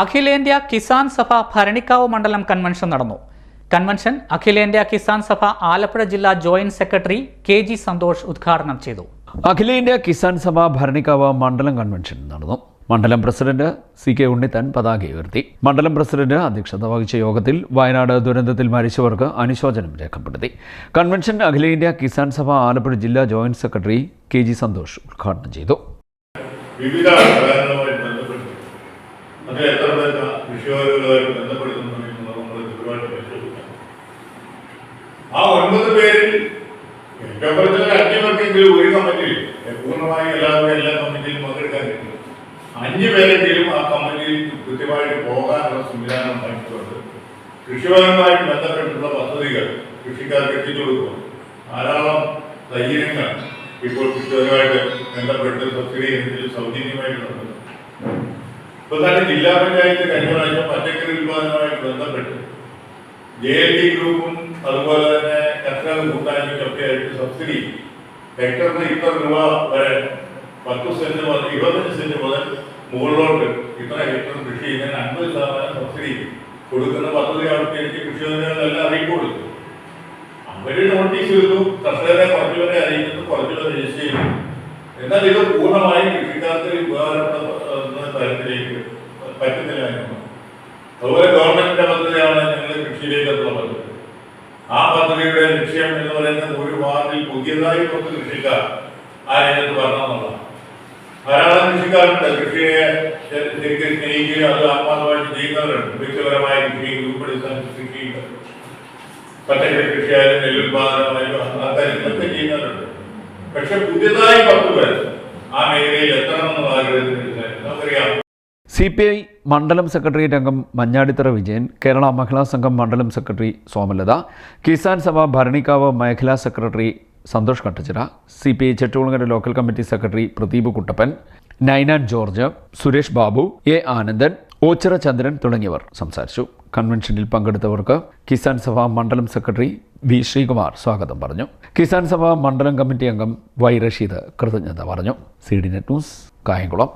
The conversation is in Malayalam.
അഖിലേന്ത്യാ കിസാൻ സഭ ഭരണിക്കാവ് മണ്ഡലം കൺവെൻഷൻ നടന്നു. കൺവെൻഷൻ അഖിലേന്ത്യാ കിസാൻ സഭ ആലപ്പുഴ ജില്ലാ joint secretary K G Santhosh ഉദ്ഘാടനം ചെയ്തു. അഖിലേന്ത്യാ കിസാൻ സഭ ഭരണിക്കാവ് മണ്ഡലം കൺവെൻഷൻ നടന്നു. മണ്ഡലം പ്രസിഡന്റ് സി കെ ഉണ്ണിത്താൻ പതാക ഉയർത്തി. മണ്ഡലം പ്രസിഡന്റ് അധ്യക്ഷത വഹിച്ച യോഗത്തിൽ വയനാട് ദുരന്തത്തിൽ മരിച്ചവർക്ക് അനുശോചനം രേഖപ്പെടുത്തി. കൺവെൻഷൻ അഖിലേന്ത്യാ കിസാൻ സഭ ആലപ്പുഴ ജില്ലാ joint secretary K G Santhosh ഉദ്ഘാടനം ചെയ്തു. വിവിധ അത് എത്ര പേർക്ക് കൃഷിയോഗ്യതയുമായിട്ട് ബന്ധപ്പെടുത്തുന്നു എന്നുള്ളത് നമ്മൾ കൃത്യമായിട്ട് പരിശോധിക്കണം ആ ഒൻപത് പേരിൽ ഏറ്റവും ഒരു അഞ്ച് പേർക്കെങ്കിലും ഒരു കമ്മിറ്റിയിൽ പൂർണമായി എല്ലാവരും എല്ലാ കമ്മിറ്റിയിലും പങ്കെടുക്കാൻ പറ്റും. അഞ്ച് പേരെങ്കിലും ആ കമ്മിറ്റിയിൽ കൃത്യമായിട്ട് പോകാനുള്ള സംവിധാനം ഉണ്ടാക്കിക്കൊണ്ട് കൃഷിപരമായിട്ട് ബന്ധപ്പെട്ടുള്ള പദ്ധതികൾ കൃഷിക്കാർക്ക് എത്തിച്ചു കൊടുക്കും. ധാരാളം തൈര്യങ്ങൾ ഇപ്പോൾ കൃഷിപരമായിട്ട് ബന്ധപ്പെട്ട് സബ്സിഡി ഇനത്തിൽ സൗജന്യമായിട്ടുണ്ട് തന്നെ ജില്ലാ പഞ്ചായത്ത് കഴിഞ്ഞ പ്രാവശ്യം പച്ചക്കറി ഉത്പാദനവുമായിട്ട് ബന്ധപ്പെട്ട് ജെ എൽ ഡി ഗ്രൂപ്പും അതുപോലെ തന്നെ കർഷക കൂട്ടായ്മയ്ക്കും ഒക്കെ ആയിട്ട് സബ്സിഡി ഹെക്ടറിന് ഇത്ര രൂപ വരെ പത്ത് സെന്റ് മുതൽ ഇരുപത്തഞ്ച് സെന്റ് മുതൽ മുകളിലോട്ട് ഇത്ര ഹെക്ടർ കൃഷി ചെയ്യുന്നതിന് അൻപത് ശതമാനം സബ്സിഡി കൊടുക്കുന്ന പദ്ധതി ആവിഷ്കരിച്ച് കൃഷിഭവനുകളെല്ലാം അറിയിപ്പ് കൊടുത്തു. അവർ നോട്ടീസ് ചെയ്തു. കർഷകരെ കുറച്ചുപേരെ അറിയിക്കുന്നു. കുറച്ചുപേരെ രജിസ്റ്റർ ചെയ്തു. എന്നാൽ ഇത് പൂർണമായും കൃഷിക്കാർക്ക് തരത്തിലേക്ക് പറ്റുന്നില്ല അതുപോലെ ഗവൺമെന്റിന്റെ പദ്ധതിയാണ് ഞങ്ങൾ കൃഷിയിലേക്കുള്ള പദ്ധതി ആ പദ്ധതിയുടെ ലക്ഷ്യം എന്ന് പറയുന്നത് ഒരു വാർഡിൽ പുതിയതായി കുറച്ച് കൃഷിക്കാർ ആ രംഗത്ത് വരണമെന്നുള്ളതാണ് ധാരാളം കൃഷിക്കാരുണ്ട്. കൃഷിയെ ശരിക്കും സ്നേഹിക്കുകയും അത് ആത്മാർത്ഥമായിട്ട് ചെയ്യുന്നവരുണ്ട്. വ്യക്തിപരമായ കൃഷി ഉൾപ്പെടുത്താൻ കൃഷിയുണ്ട്. പച്ചക്കറി കൃഷിയായാലും നെല്ലുൽപാദനമായാലും ചെയ്യുന്നവരുണ്ട്. പക്ഷെ പുതിയതായി പത്ത് പേർ ആ മേഖലയിൽ സി പി ഐ മണ്ഡലം സെക്രട്ടേറിയറ്റ് അംഗം മഞ്ഞാടിത്തറ വിജയൻ കേരള മഹിളാ സംഘം മണ്ഡലം സെക്രട്ടറി സോമലത കിസാൻ സഭ ഭരണിക്കാവ് മേഖലാ secretary Santhosh Kattachira C P I Chettikulangara local committee secretary Pradeep Kuttappan Ninan George Suresh Babu A Anandan Ochira Chandran തുടങ്ങിയവർ സംസാരിച്ചു. കൺവെൻഷനിൽ പങ്കെടുത്തവർക്ക് കിസാൻ സഭ മണ്ഡലം സെക്രട്ടറി വി ശ്രീകുമാർ സ്വാഗതം പറഞ്ഞു. കിസാൻ സഭ മണ്ഡലം കമ്മിറ്റി അംഗം വൈ റഷീദ് കൃതജ്ഞത പറഞ്ഞു. C D net news Kayamkulam.